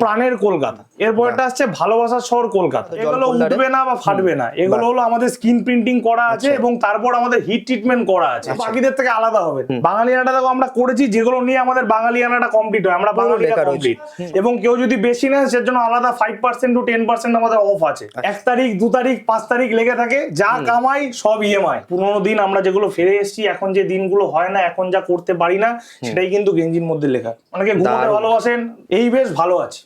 প্রাণের কলকাতা। এরপরটা আসছে ভালোবাসার শহর কলকাতা। এগুলো উঠবে না বা ফাটবে না। এগুলো হলো আমাদের স্কিন প্রিন্টিং করা আছে আচ্ছা। এবং তারপর আমাদের হিট ট্রিটমেন্ট করা আছে। বাকিদের থেকে আলাদা হবে। বাঙালিয়ানাটা দেখো আমরা করেছি যেগুলো নিয়ে আমাদের বাঙালিয়ানাটা কমপ্লিট হয়। আমরা বাঙালিরা কমপ্লিট এবং কেউ যদি বেশি নেয় সের জন্য আলাদা five percent to ten percent আমাদের অফ আছে। আচ্ছা। এক তারিখ দু তারিখ পাঁচ তারিখ লেগে থাকে। যা কামাই সব ইএমআই পুরোনো দিন আমরা যেগুলো ফিরে এসেছি এখন যে দিনগুলো হয় না এখন যা করতে পারি না সেটাই কিন্তু গেঞ্জির মধ্যে লেখা। অনেকে ঘুমোতে ভালোবাসেন এই বেশ ভালো আছে।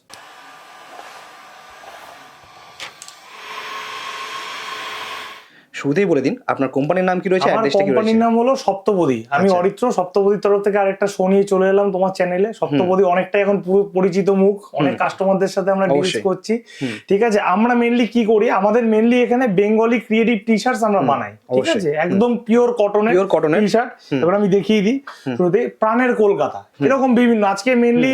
শুরুতেই বলে দিন আপনার কোম্পানির নাম কি রয়েছে আমার কোম্পানির নাম হলো সপ্তপদী। আমি আচ্ছা। অরিত্র সপ্তপদীর তরফ থেকে আরেকটা শো নিয়ে চলে এলাম তোমার চ্যানেলে সপ্তপদী অনেকটাই এখন পুরো পরিচিত মুখ অনেক কাস্টমারদের সাথে আমরা ডিলস করছি। ঠিক আছে আমরা মেনলি কি করি? আমাদের মেনলি এখানে বেঙ্গলি ক্রিয়েটিভ টি শার্টস আমরা বানাই। ঠিক আছে? একদম পিওর কটনের cotton এর। টি শার্ট এবার আমি দেখিয়ে দিই শুরুতে প্রাণের কলকাতা। এরকম বিভিন্ন? আজকে মেনলি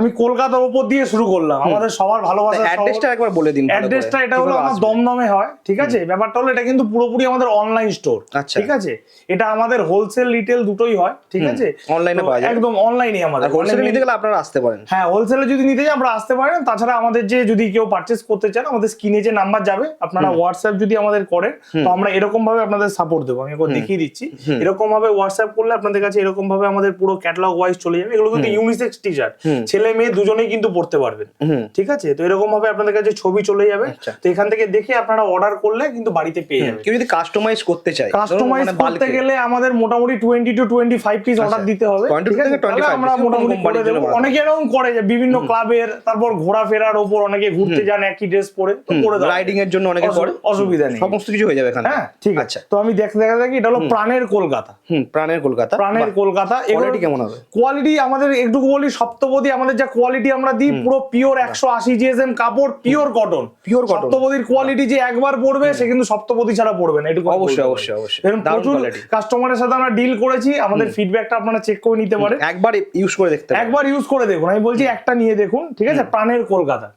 আমি কলকাতার উপর দিয়ে শুরু করলাম। আমাদের সবার ভালোবাসা অ্যাড্রেসটা একবার বলে দিন অ্যাড্রেসটা এটা হলো আমার দমদমে হয় ঠিক আছে? ব্যাপারটা হলো এটা কিন্তু পুরোপুরি আমাদের অনলাইন স্টোর আচ্ছা। ঠিক আছে? এটা আমাদের হোলসেল রিটেল দুটোই হয় ঠিক আছে? অনলাইনে পাওয়া যায়। একদম অনলাইনে আমাদের। হোলসেলে নিতে গেলে আপনারা আসতে পারেন। হ্যাঁ হোলসেলে যদি নিতে চাই আমরা আসতে পারেন। তাছাড়া আমাদের যে যদি কেউ পারচেস করতে চান আমাদের স্ক্রিনে যে নাম্বার যাবে আপনারা হোয়াটসঅ্যাপ যদি আমাদের করেন তো আমরা এরকম ভাবে আপনাদের সাপোর্ট দেবো। আমি একবার দেখিয়ে দিচ্ছি। এরকম ভাবে হোয়াটসঅ্যাপ করলে আপনাদের কাছে এরকম ভাবে আমাদের পুরো ক্যাটালগ ওয়াইজ চলে যাবে। এগুলো কিন্তু ইউনিসেক্স টি শার্ট ছেলে মেয়ে দুজনেই কিন্তু পড়তে পারবেন। ঠিক আছে? তো এরকম ভাবে আপনাদের কাছে ছবি চলে যাবে। আচ্ছা। তো এখান থেকে দেখে আপনারা অর্ডার করলে কিন্তু বাড়িতে পেয়ে যাবেন। কেউ যদি কাস্টমাইজ করতে চায় কাস্টমাইজ মানে করতে গেলে আমাদের মোটামুটি twenty to twenty five piece order দিতে হবে। 20 ঠিক আছে? থেকে 25 তাহলে আমরা মোটামুটি করে দেবো। অনেকে এরকম করে যে বিভিন্ন ক্লাবের তারপর ঘোরাফেরার ওপর অনেকে ঘুরতে যান একই ড্রেস পরে তো করে রাইডিং এর জন্য অনেকে করে। অসুবিধা নেই। সমস্ত কিছু হয়ে যাবে এখানে হ্যাঁ ঠিক আছে। আচ্ছা। তো আমি দেখতে দেখা দেখি এটা হলো প্রাণের কলকাতা। হুম প্রাণের কলকাতা। প্রাণের কলকাতা। কোয়ালিটি কেমন হবে? কোয়ালিটি আমাদের একটু বলি সপ্তপদী আমাদের যা কোয়ালিটি আমরা দিই পুরো পিওর একশো আশি জিএসএম কাপড় পিওর কটন Pure cotton। সপ্তপদীর কোয়ালিটি যে একবার পড়বে সে কিন্তু সপ্তপদী ছাড়া পড়বে না এটুকু অবশ্যই, অবশ্যই, অবশ্যই। প্রচুর কাস্টমারের সাথে আমরা ডিল করেছি আমাদের ফিডব্যাকটা আপনারা চেক করে নিতে পারেন। একবার ইউজ করে দেখতে একবার ইউজ করে দেখুন আমি বলছি একটা নিয়ে দেখুন ঠিক আছে? প্রাণের কলকাতা।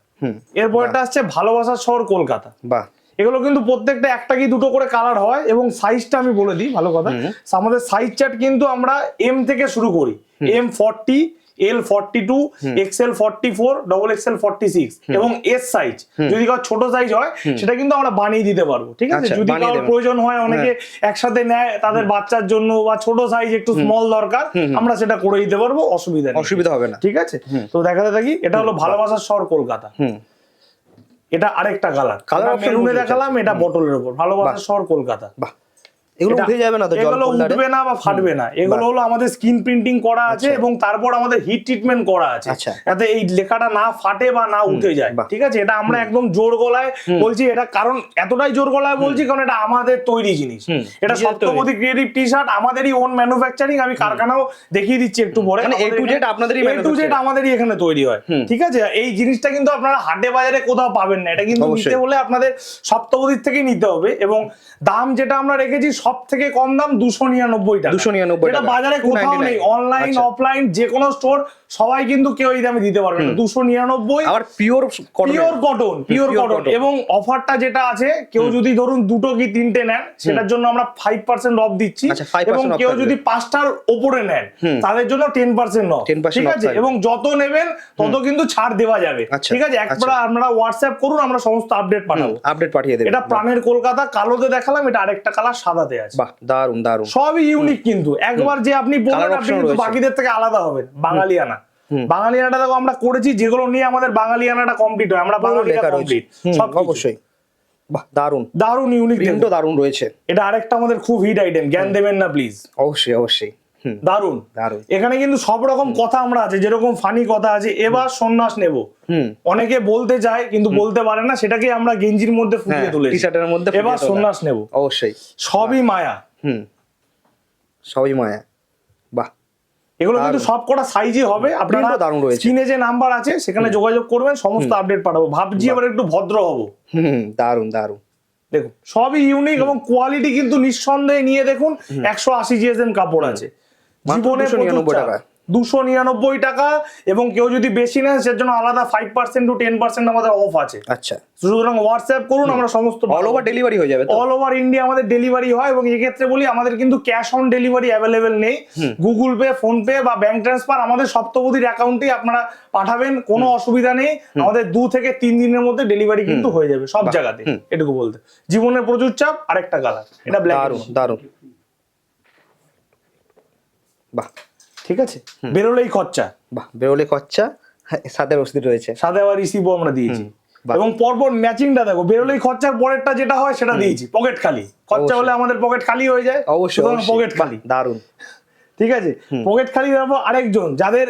এরপরটা আসছে ভালোবাসার শহর কলকাতা। বাহ। এগুলো কিন্তু প্রত্যেকটা একটা কি দুটো করে কালার হয় এবং সাইজটা আমি বলে দিই ভালো কথা। আমাদের সাইজ চার্ট কিন্তু আমরা এম থেকে শুরু করি। M forty L forty two XL forty four double XL forty six এবং এস সাইজ যদি কারও ছোট সাইজ হয় সেটা কিন্তু আমরা বানিয়ে দিতে পারব ঠিক আছে? আচ্ছা, যদি কারোর প্রয়োজন হয় অনেকে একসাথে নেয় তাদের বাচ্চার জন্য বা ছোট সাইজ একটু স্মল দরকার আমরা সেটা করে দিতে পারব অসুবিধা অসুবিধা হবে না। ঠিক আছে? তো দেখাতে থাকি এটা হলো ভালোবাসার শহর কলকাতা। এটা আরেকটা কালার কালার মেরুনে দেখালাম এটা বটলের উপর। ভালোবাসার শহর কলকাতা। বাহ। এগুলো উঠে যাবে না তো এগুলো উঠবে না বা ফাটবে না। এগুলো হলো আমাদের স্কিন প্রিন্টিং করা আছে এবং তারপর আমাদের হিট ট্রিটমেন্ট করা আছে। আচ্ছা। যাতে এই লেখাটা না ফাটে বা না উঠে যায়। ঠিক আছে? এটা আমরা একদম জোর গলায় বলছি এটা কারণ এতটাই জোর গলায় বলছি কারণ এটা আমাদের তৈরি জিনিস। এটা সপ্তপদী ক্রিয়েটিভ টি শার্ট আমাদেরই ওন ম্যানুফ্যাকচারিং আমি কারখানাও দেখিয়ে দিচ্ছি একটু পরে। A to Z আপনাদেরই এ টু জেড আমাদেরই এখানে তৈরি হয়। ঠিক আছে? এই জিনিসটা কিন্তু আপনারা হাটে বাজারে কোথাও পাবেন না। এটা কিন্তু। নিতে হলে আপনাদের সপ্তপদীর থেকেই নিতে হবে এবং দাম যেটা আমরা রেখেছি সব থেকে কম দাম দুশো নিরানব্বই টাকা 299 এটা বাজারে কোথাও 299 নেই অনলাইন আচ্ছা। অফলাইন যে কোনো স্টোর সবাই কিন্তু কেউ এই দামে দিতে পারবে না। দুশো নিরানব্বই আবার pure pure cotton pure cotton এবং অফারটা যেটা আছে কেউ যদি ধরুন দুটো কি তিনটে নেন সেটার জন্য আমরা ফাইভ পার্সেন্ট অফ দিচ্ছি। আচ্ছা, 5% এবং কেউ যদি পাঁচটার ওপরে নেন তাদের জন্য টেন পার্সেন্ট অফ ঠিক আছে? এবং যত নেবেন তত কিন্তু ছাড় দেওয়া যাবে। আচ্ছা, ঠিক আছে? একবার আমরা হোয়াটসঅ্যাপ করুন আমরা সমস্ত আপডেট পাঠাবো। আপডেট পাঠিয়ে দেবো এটা প্রাণের কলকাতা কালোতে দেখালাম এটা আরেকটা কালার সাদাতে। আছে। বাহ দারুণ দারুণ সবই ইউনিক কিন্তু। একবার যে আপনি বললেন আপনি কিন্তু বাকিদের থেকে আলাদা হবেন বাঙালিয়ানা। বাঙালিয়ানাটা দেখো আমরা করেছি যেগুলো নিয়ে আমাদের বাঙালিয়ানাটা কমপ্লিট হয়। আমরা বাঙালিটা কমপ্লিট সব অবশ্যই। বাহ দারুণ দারুণ ইউনিক প্রিন্টও দারুণ রয়েছে। এটা আরেকটা আমাদের খুব হিট আইটেম জ্ঞান দেবেন না প্লিজ অবশ্যই অবশ্যই। দারুণ দারুণ এখানে কিন্তু সব রকম কথা আমরা আছে যেরকম ফানি কথা আছে এবার সন্ন্যাস নেব। অনেকে বলতে চায় কিন্তু বলতে পারে না সেটাকে আমরা গেঞ্জির মধ্যে ফুটিয়ে তুলে টি শার্টের মধ্যে এবার সন্ন্যাস নেব। অবশ্যই। সবই মায়া। হুম। সবই মায়া। বাহ। এগুলো কিন্তু সব কটা সাইজই হবে। আপনারা দারুণ রয়েছে। স্ক্রিনে যে নাম্বার আছে সেখানে যোগাযোগ করবেন সমস্ত আপডেট পাঠাবো। ভাবছি এবার একটু ভদ্র হব। হুম দারুণ দারুণ দেখুন সবই ইউনিক এবং কোয়ালিটি কিন্তু নিঃসন্দেহে নিয়ে দেখুন একশো আশি জিএসএম কাপড় আছে। জীবনে 299 টাকা। দুশো নিরানব্বই টাকা এবং কেউ যদি বেশি নেন সের জন্য আলাদা five percent to ten percent আমাদের অফ আছে। আচ্ছা। সুতরাং হোয়াটসঅ্যাপ করুন আমরা সমস্ত অল ওভার ডেলিভারি হয়ে যাবে অল ওভার ইন্ডিয়া আমাদের ডেলিভারি হয় এবং এক্ষেত্রে বলি আমাদের কিন্তু ক্যাশ অন ডেলিভারি অ্যাভেলেবেল নেই। গুগল পে ফোন পে বা ব্যাংক ট্রান্সফার আমাদের সপ্তপদীর অ্যাকাউন্টেই আপনারা পাঠাবেন কোনো অসুবিধা নেই। আমাদের দু থেকে তিন দিনের মধ্যে ডেলিভারি কিন্তু হয়ে যাবে সব জায়গাতে এটুকু বলতে। জীবনের প্রচুর চাপ আরেকটা কালার এটা ব্ল্যাক দারুণ বাহ ঠিক আছে? বেরোলেই খরচা। বাহ বেরোলে খরচা হ্যাঁ, সাথে রসিদ রয়েছে। সাথে আবার রিসিভও আমরা দিয়েছি। এবং পরপর ম্যাচিংটা দেখো বেরোলেই খরচার পরেরটা যেটা হয় সেটা দিয়েছি পকেট খালি। খরচা হলে আমাদের পকেট খালি হয়ে যায় অবশ্যই। পকেট খালি। দারুণ ঠিক আছে? পকেট খালি তারপর আরেকজন যাদের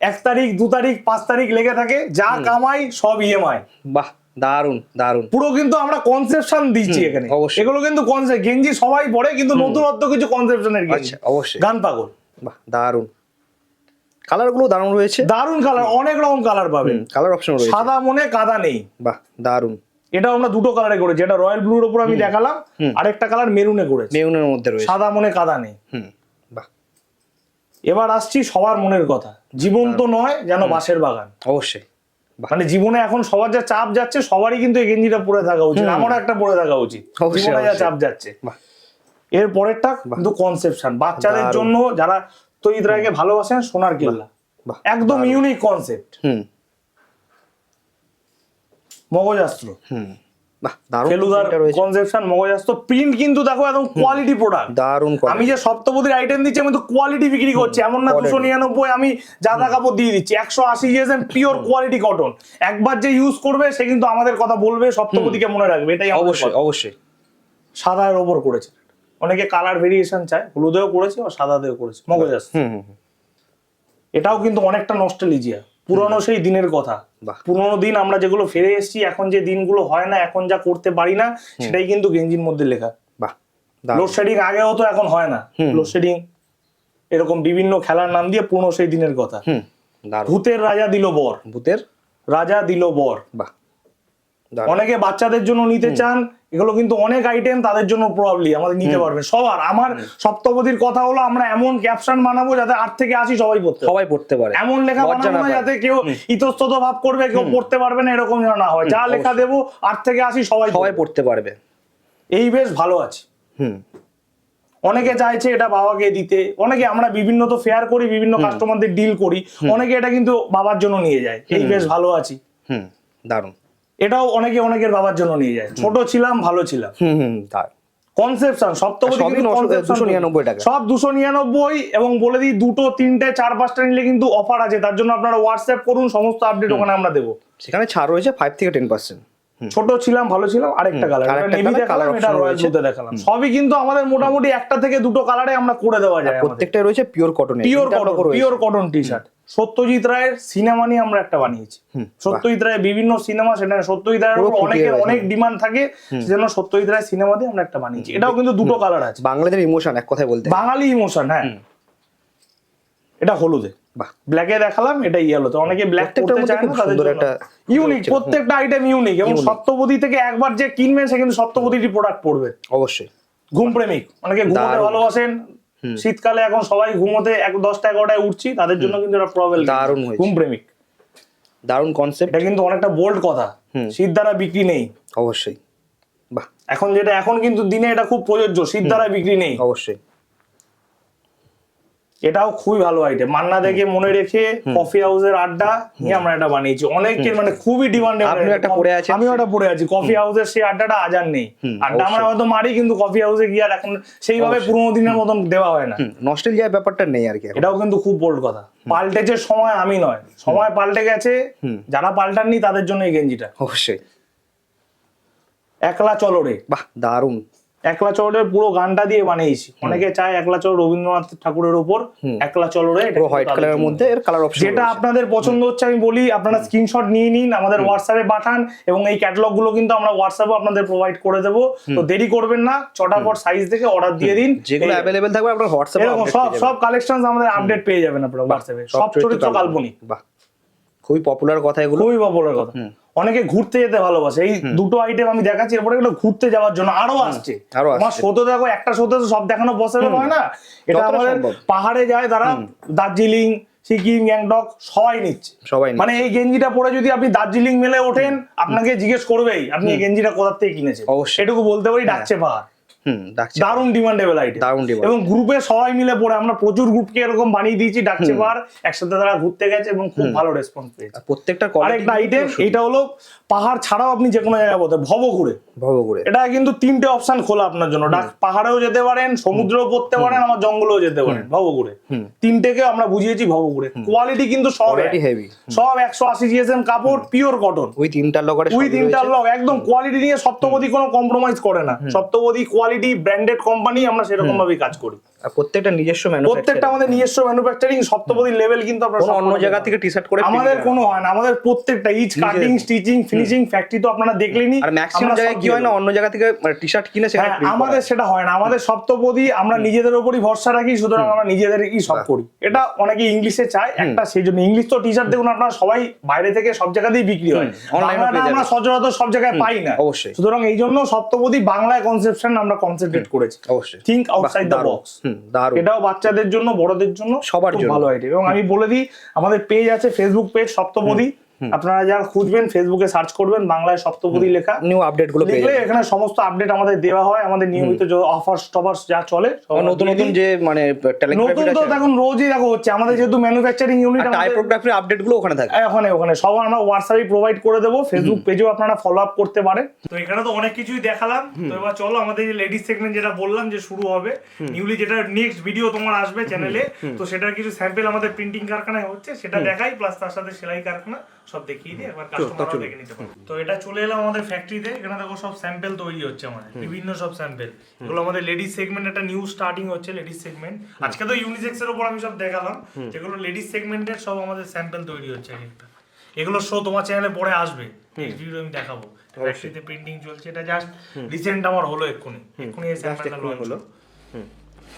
এক তারিখ দু তারিখ পাঁচ তারিখ লেগে থাকে যা কামাই সব ইএমআই বাহ দারুণ দারুণ পুরো কিন্তু আমরা কনসেপশন দিচ্ছি এখানে। এগুলো কিন্তু কনসেপ্ট গেঞ্জি সবাই পড়ে কিন্তু নতুনত্ব কিছু কনসেপশনের গেঞ্জি। আচ্ছা অবশ্যই। গান পাগল। বাহ দারুণ কালারগুলো দারুণ রয়েছে। দারুণ কালার অনেক রকম কালার পাবেন কালার অপশন রয়েছে। সাদা মনে কাদা নেই। বাহ দারুণ এটা আমরা দুটো কালারে করেছি। এটা রয়্যাল ব্লুর উপর আমি দেখালাম আরেকটা কালার মেরুনে করেছি। মেউনের মধ্যে রয়েছে। সাদা মনে কাদা নেই। হুম বাহ। এবার আসছি সবার মনের কথা। জীবন তো নয় যেন বাঁশের বাগান। অবশ্যই মানে জীবনে এখন সবার যা চাপ যাচ্ছে সবারই কিন্তু এই গেঞ্জিটা পরে থাকা উচিত। আমারও একটা পরে থাকা উচিত। জীবনে যা চাপ যাচ্ছে। বাহ। এর পরেরটা কিন্তু কনসেপশন বাচ্চাদের জন্য যারা তৈরিদ্রাকে ভালোবাসেন সোনার কেল্লা। একদম ইউনিক কনসেপ্ট হুম। মগজাস্ত্র হুম। কনসেপশন প্রিন্ট কিন্তু দেখো একদম কোয়ালিটি প্রোডাক্ট দারুণ আমি যে সপ্তপদীর আইটেম দিচ্ছি আমি তো কোয়ালিটি বিক্রি করছি। এমন না দুশো নিরানব্বই আমি জাদা কাপড় দিয়ে দিচ্ছি। একশো আশি পিওর কোয়ালিটি কটন একবার যে ইউজ করবে সে কিন্তু আমাদের কথা বলবে সপ্তপদীকে মনে রাখবে। এটাই অবশ্যই। অবশ্যই। সাদার ওপর করেছে। অনেকে কালার ভেরিয়েশন চায় হলুদেও করেছে আর সাদাতেও করেছে মগজাস হুম। এটাও কিন্তু অনেকটা নস্টালিজিয়া পুরনো সেই দিনের কথা। বাহ। পুরনো দিন আমরা যেগুলো ফিরে এসেছি এখন যে দিনগুলো হয় না এখন যা করতে পারি না সেটাই কিন্তু গেঞ্জির মধ্যে লেখা। বাহ লোডশেডিং আগে হতো এখন হয় না। লোডশেডিং এরকম বিভিন্ন খেলার নাম দিয়ে পুরনো সেই দিনের কথা। হুম ভূতের রাজা দিল বর। ভূতের? রাজা দিল বর। বাহ। অনেকে বাচ্চাদের জন্য নিতে চান এগুলো কিন্তু অনেক আইটেম তাদের জন্য প্রবলি আমাদের নিতে পারবে। সবার আমার সপ্তপদীর কথা হলো আমরা এমন ক্যাপশন বানাবো যাতে আট থেকে আসি সবাই পড়তে সবাই পড়তে পারে। এমন লেখা বানাবো না যাতে কেউ ইতস্তত ভাব করবে কেউ পড়তে পারবে না এরকম যেন না হয়। যা লেখা দেবো আট থেকে আশি সবাই সবাই পড়তে পারবে। এই বেশ ভালো আছে। হুম। অনেকে চাইছে এটা বাবাকে দিতে অনেকে আমরা বিভিন্ন তো ফেয়ার করি বিভিন্ন কাস্টমারদের ডিল করি অনেকে এটা কিন্তু বাবার জন্য নিয়ে যায়। এই বেশ ভালো আছি। হুম দারুণ এটাও অনেকে অনেকের বাবার জন্য নিয়ে যায়। ছোট ছিলাম ভালো ছিলাম। হুম হুম দারুণ কনসেপশন সপ্তপদী সবই কিন্তু নশো- conception 299 টাকা। সব দুশো নিরানব্বই এবং বলে দিই দুটো তিনটে চার পাঁচটা নিলে কিন্তু অফার আছে। তার জন্য আপনারা হোয়াটসঅ্যাপ করুন সমস্ত আপডেট ওখানে আমরা দেবো। সেখানে ছাড় রয়েছে ফাইভ থেকে টেন পার্সেন্ট ছোট ছিলাম ভালো ছিলাম আরেকটা কালার নেভি দেখালাম এটা রয়্যাল। ব্লুতে দেখালাম। সবই কিন্তু আমাদের মোটামুটি একটা থেকে দুটো কালারে আমরা করে দেওয়া যায় প্রত্যেকটাই রয়েছে pure cotton pure cotton pure cotton T shirt Satyajit রায়ের সিনেমা নিয়ে আমরা একটা বানিয়েছি। সত্যজিৎ রায়ের বিভিন্ন সিনেমা সেটা সত্যজিৎ রায়ের অনেকের অনেক ডিমান্ড থাকে সেজন্য সত্যজিৎ রায়ের সিনেমা দিয়ে আমরা একটা বানিয়েছি। এটাও কিন্তু দুটো কালার আছে। বাংলাদেশের ইমোশন এক কথায় বলতে। বাঙালি ইমোশন হ্যাঁ। এটা হলুদে। ব্ল্যাকে দেখালাম এটা ইয়েলোতে। অনেকে ব্ল্যাক করতে চায় না তাদের একটা ইউনিক প্রত্যেকটা আইটেম ইউনিক এবং। সপ্তপদী থেকে একবার যে কিনবেন সে কিন্তু সপ্তপদীটি প্রোডাক্ট পড়বে অবশ্যই। ঘুম প্রেমিক। অনেকে ঘুমোতে ভালোবাসেন শীতকালে এখন সবাই ঘুমোতে এক দশটা এগারোটায় উঠছি তাদের জন্য কিন্তু এটা প্রবলেম দারুণ হয়েছে। ঘুম প্রেমিক। দারুণ কনসেপ্ট এটা কিন্তু অনেকটা বোল্ড কথা। শীত দ্বারা বিক্রি নেই। অবশ্যই। বাহ। এখন যেটা এখন কিন্তু দিনে এটা খুব প্রযোজ্য। শীত দ্বারা বিক্রি নেই। অবশ্যই। এটাও খুবই ভালো আইটেম মান্না দেখে মনে রেখে কফি হাউসের আড্ডা নিয়ে আমরা এটা বানিয়েছি। অনেকের মানে খুবই ডিমান্ড আপনিও একটা পড়ে আছেন। আমিও একটা পড়ে আছি। কফি হাউসের সেই আড্ডাটা আজ আর নেই। আড্ডা আমরা হয়তো মারি কিন্তু কফি হাউসে গিয়ে আর এখন সেইভাবে পুরোনো দিনের মতন দেওয়া হয় না। নস্টেলজিয়ার ব্যাপারটা নেই আর কি এটাও কিন্তু খুব বোল্ড কথা। পাল্টেছে সময় আমি নয়। সময় পাল্টে গেছে। যারা পাল্টাননি তাদের জন্য এই গেঞ্জিটা। অবশ্যই। একলা চলো রে। বাহ দারুণ। একলা চলরের পুরো গানটা দিয়ে বানিয়েছি। অনেকে চায় একলা চল রবীন্দ্রনাথ ঠাকুরের ওপর একলা চলো রে এটা পুরো কিন্তু হোয়াইট কালারের মধ্যে এর কালার অপশন যেটা আপনাদের পছন্দ হচ্ছে আমি বলি আপনারা স্ক্রিনশট নিয়ে নিন আমাদের হোয়াটসঅ্যাপে পাঠান এবং এই ক্যাটালগগুলো কিন্তু আমরা হোয়াটসঅ্যাপে আপনাদের প্রোভাইড করে দেবো। তো দেরি করবেন না পর সাইজ দেখে অর্ডার দিয়ে দিন। যেগুলো অ্যাভেলেবেল থাকবে আপনার হোয়াটসঅ্যাপে এরকম সব সব কালেকশন আমাদের আপডেট পেয়ে যাবেন আপনারা হোয়াটসঅ্যাপে সব চরিত্র কাল্পনিক। বাহ খুবই পপুলার কথা এগুলো। খুবই পপুলার কথা। অনেকে ঘুরতে যেতে ভালোবাসে। এই দুটো আইটেম আমি দেখাচ্ছি এরপরে এগুলো ঘুরতে যাওয়ার জন্য আরও আসছে। আমার শোতে দেখো একটা শোতে তো সব দেখানো পসিবল হয় না? এটা আমাদের পাহাড়ে যায় তারা দার্জিলিং সিকিম গ্যাংটক সবাই নিচ্ছে। সবাই মানে এই গেঞ্জিটা পরে যদি আপনি দার্জিলিং মেলে ওঠেন আপনাকে জিজ্ঞেস করবেই আপনি এই গেঞ্জিটা কোথার থেকে কিনেছেন। এটুকু বলতে পারি ডাকছে পাহাড়। দারুণ ডিমান্ডেবল আইটেম দারুণ demand। এবং গ্রুপে সবাই মিলে পড়ে আমরা প্রচুর গ্রুপকে এরকম বানিয়ে দিয়েছি ডাকছে পাহাড় একসাথে তারা ঘুরতে গেছে এবং খুব ভালো রেসপন্স পেয়েছে। প্রত্যেকটা আরেকটা আইটেম এটা হলো পাহাড় ছাড়াও আপনি যে কোনো জায়গায় বলতে ভবঘুরে। ভবগুড়ে এটা কিন্তু তিনটে অপশন খোলা আপনার জন্য। ডাক পাহাড়েও যেতে পারেন সমুদ্রেও পড়তে পারেন আমার জঙ্গলেও যেতে পারেন ভবঘুরে। তিনটেকে আমরা বুঝিয়েছি ভবঘুরে। কোয়ালিটি কিন্তু সব কোয়ালিটি হেভি সব একশো আশি জিএসএম কাপড় পিওর কটন ওই তিনটা লগারে উইথ ইন্টারলক একদম কোয়ালিটি নিয়ে সপ্তপদী কোনো কম্প্রোমাইজ করে না। সপ্তপদী কোয়ালিটি ব্র্যান্ডেড কোম্পানি আমরা সেরকম ভাবে কাজ করি। প্রত্যেকটা নিজস্ব প্রত্যেকটা আমাদের নিজস্ব ম্যানুফ্যাকচারিং সপ্তপদীর লেভেল কিন্তু আমরা অন্য জায়গা থেকে টি শার্ট করে আমাদের কোনো হয় না আমাদের প্রত্যেকটা each cutting stitching finishing factory তো আপনারা দেখলেনি আর ম্যাক্সিমাম জায়গায় কি হয় না অন্য জায়গা থেকে টি শার্ট কিনে সেখানে হ্যাঁ আমাদের সেটা হয় না আমাদের সপ্তপদী আমরা নিজেদের উপরই ভরসা রাখি সুতরাং আমরা নিজেদেরই সব করি। এটা অনেকে ইংলিশে চায় একটা সেই জন্য ইংলিশ তো টি শার্ট দেখুন আপনারা সবাই বাইরে থেকে সব জায়গাতেই বিক্রি হয়। আমরা সচরাচর সব জায়গায় পাই না। অবশ্যই। সুতরাং এই জন্য সপ্তপদী বাংলায় কনসেপশন আমরা কনসেন্ট্রেট করেছি। অবশ্যই। থিঙ্ক আউটসাইড দ্য বক্স দারুণ। এটাও বাচ্চাদের জন্য বড়দের জন্য সবার। ভালো আইডিয়া এবং আমি বলে দিই আমাদের পেজ আছে ফেসবুক পেজ সপ্তপদী। আপনারা যারা খুঁজবেন ফেসবুকে সার্চ করবেন বাংলায় সপ্তপদী লেখা। নিউ আপডেটগুলো পেয়ে লিখলে যাবেন। এখানে সমস্ত আপডেট আমাদের দেওয়া হয় আমাদের নিয়মিত যে অফার টফার যা চলে নতুন নতুন যে মানে টেলিগ্রাফি নতুন তো এখন রোজই দেখো হচ্ছে আমাদের যেহেতু ম্যানুফ্যাকচারিং ইউনিট টাইপোগ্রাফির আপডেটগুলো ওখানে থাকে। ওখানে ওখানে সব আমরা হোয়াটসঅ্যাপে প্রোভাইড করে দেবো ফেসবুক পেজেও আপনারা ফলো আপ করতে পারেন। তো এখানে তো অনেক কিছুই দেখালাম। তো এবার চলো আমাদের যে লেডিস সেগমেন্ট যেটা বললাম যে শুরু হবে। নিউলি যেটা নেক্সট ভিডিও তোমার আসবে চ্যানেলে তো সেটার কিছু স্যাম্পল আমাদের প্রিন্টিং কারখানায় হচ্ছে সেটা দেখাই প্লাস তার সাথে সেলাই কারখানা সব দেখিয়ে দিই একবার কাস্টমারও দেখে নিতে পারবে। তো এটা চলে এলাম আমাদের ফ্যাক্টরিতে এখানে দেখো সব স্যাম্পল তৈরি হচ্ছে আমাদের বিভিন্ন সব স্যাম্পল এগুলো আমাদের লেডিস সেগমেন্ট একটা নিউ স্টার্টিং হচ্ছে লেডিস সেগমেন্ট আজকে তো উপর আমি সব দেখালাম। যেগুলো লেডিস সেগমেন্টের সব আমাদের স্যাম্পল তৈরি হচ্ছে একটা। এগুলো শো তোমার চ্যানেলে পরে আসবে। ভিডিও আমি দেখাবো। ফ্যাক্টরিতে প্রিন্টিং চলছে এটা জাস্ট রিসেন্ট আমার হলো এক্ষুনি। এক্ষুনি এই স্যাম্পলটা হলো।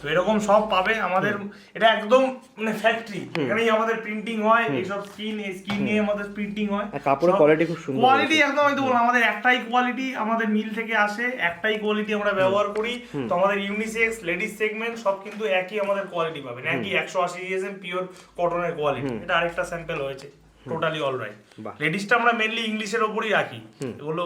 তো এরকম সব পাবে আমাদের এটা একদম মানে ফ্যাক্টরি এখানেই আমাদের প্রিন্টিং হয় এইসব স্কিন এই স্কিন নিয়ে আমাদের প্রিন্টিং হয়। কাপড়ের quality খুব সুন্দর কোয়ালিটি একদম আমি তো বললাম আমাদের একটাই কোয়ালিটি আমাদের মিল থেকে আসে একটাই কোয়ালিটি আমরা ব্যবহার করি। তো আমাদের ইউনিসেক্স লেডিস সেগমেন্ট সব কিন্তু একই আমাদের কোয়ালিটি পাবেন। একই একশো আশি জিএসএম পিওর কটনের কোয়ালিটি এটা আরেকটা স্যাম্পল হয়েছে। টোটালি অল রাইট বাহ। লেডিসটা আমরা মেনলি ইংলিশের ওপরই রাখি। এগুলো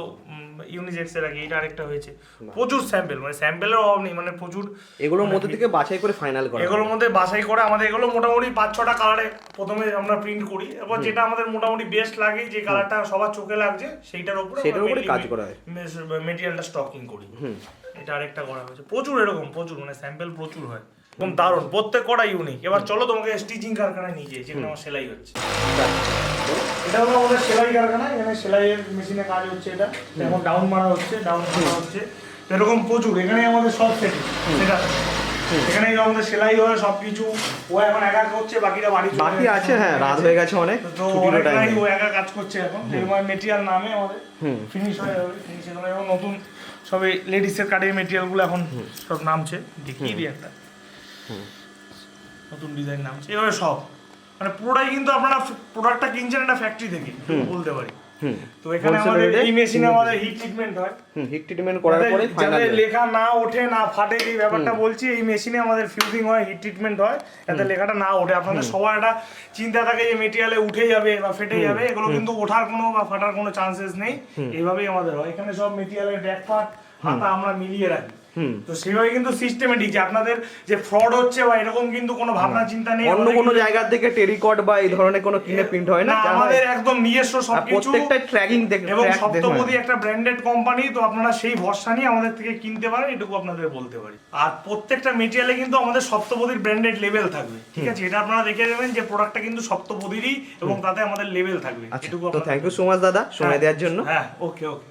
ইউনিসেক্স রাখি এটা আরেকটা হয়েছে। প্রচুর স্যাম্পল মানে স্যাম্পলের অভাব নেই মানে প্রচুর এগুলোর মধ্যে থেকে বাছাই করে ফাইনাল করা। এগুলোর মধ্যে বাছাই করে আমাদের এগুলো মোটামুটি পাঁচ ছটা কালারে প্রথমে আমরা প্রিন্ট করি। এরপর যেটা আমাদের মোটামুটি বেস্ট লাগে যে কালারটা সবার চোখে লাগছে সেইটার উপরে সেটার উপরে কাজ করা হয়। মেটেরিয়ালটা স্টকিং করি। এটা আরেকটা করা হয়েছে। প্রচুর এরকম প্রচুর মানে স্যাম্পল প্রচুর হয়। একদম দারুণ প্রত্যেক কটা ইউনিক এবার চলো তোমাকে স্টিচিং কারখানায় নিয়ে যাই যেখানে আমার সেলাই হচ্ছে। হলো আমাদের সেলাই কারখানা এখানে সেলাইয়ের মেশিনে কাজ হচ্ছে এটা। এখন ডাউন মারা হচ্ছে ডাউন মারা হচ্ছে। এরকম প্রচুর। এখানে আমাদের সব সেটিং। সেটা এখানে আমাদের সেলাই হয় সবকিছু ও এখন একা করছে বাকিরা বাড়ি বাকি আছে হ্যাঁ রাত হয়ে গেছে অনেক তো ও একা কাজ করছে এখন। মেটেরিয়াল নামে আমাদের। ফিনিশ হয়ে যাবে ফিনিশ এবং নতুন সবে লেডিসের কাটের মেটেরিয়ালগুলো এখন সব নামছে। দেখিয়ে দিই একটা নতুন ডিজাইন নামছে। এভাবে সব। মানে পুরোটাই কিন্তু আপনারা প্রোডাক্টটা কিনছেন একটা ফ্যাক্টরি থেকে বলতে পারি। তো এখানে আমাদের এই মেশিনে আমাদের হিট ট্রিটমেন্ট হয়। হিট ট্রিটমেন্ট করার পরে যাতে- লেখা না ওঠে না ফাটে এই ব্যাপারটা বলছি এই মেশিনে আমাদের ফিউজিং হয় হিট ট্রিটমেন্ট হয় যাতে লেখাটা না ওঠে। আপনাদের সবার একটা চিন্তা থাকে যে মেটেরিয়ালে উঠে যাবে বা ফেটে যাবে এগুলো কিন্তু ওঠার কোনো বা ফাটার কোনো চান্সেস নেই। এইভাবেই আমাদের হয়। এখানে সব মেটেরিয়ালের ব্যাক পার্ট হাতা আমরা মিলিয়ে রাখি। তো সেভাবে কিন্তু সিস্টেমেটিক যে আপনাদের যে ফ্রড হচ্ছে বা এরকম কিন্তু কোনো ভাবনা চিন্তা নেই অন্য কোনো জায়গা থেকে টেরিকট বা এই ধরনের কোনো কিনে প্রিন্ট হয় না? হয়- আমাদের একদম নিজস্ব সবকিছু প্রত্যেকটা ট্র্যাকিং দেখ এবং সপ্তপদী একটা ব্র্যান্ডেড কোম্পানি তো আপনারা সেই ভরসা নিয়ে আমাদের থেকে কিনতে পারেন এটুকু আপনাদের বলতে পারি। আর প্রত্যেকটা মেটেরিয়ালে কিন্তু আমাদের সপ্তপদীর ব্র্যান্ডেড লেভেল থাকবে ঠিক আছে? এটা আপনারা দেখে নেবেন যে প্রোডাক্টটা কিন্তু সপ্তপদীরই এবং তাতে আমাদের লেভেল থাকবে আচ্ছা এটুকু তো থ্যাংক ইউ সো মাচ দাদা। সময় দেওয়ার জন্য। হ্যাঁ ওকে ওকে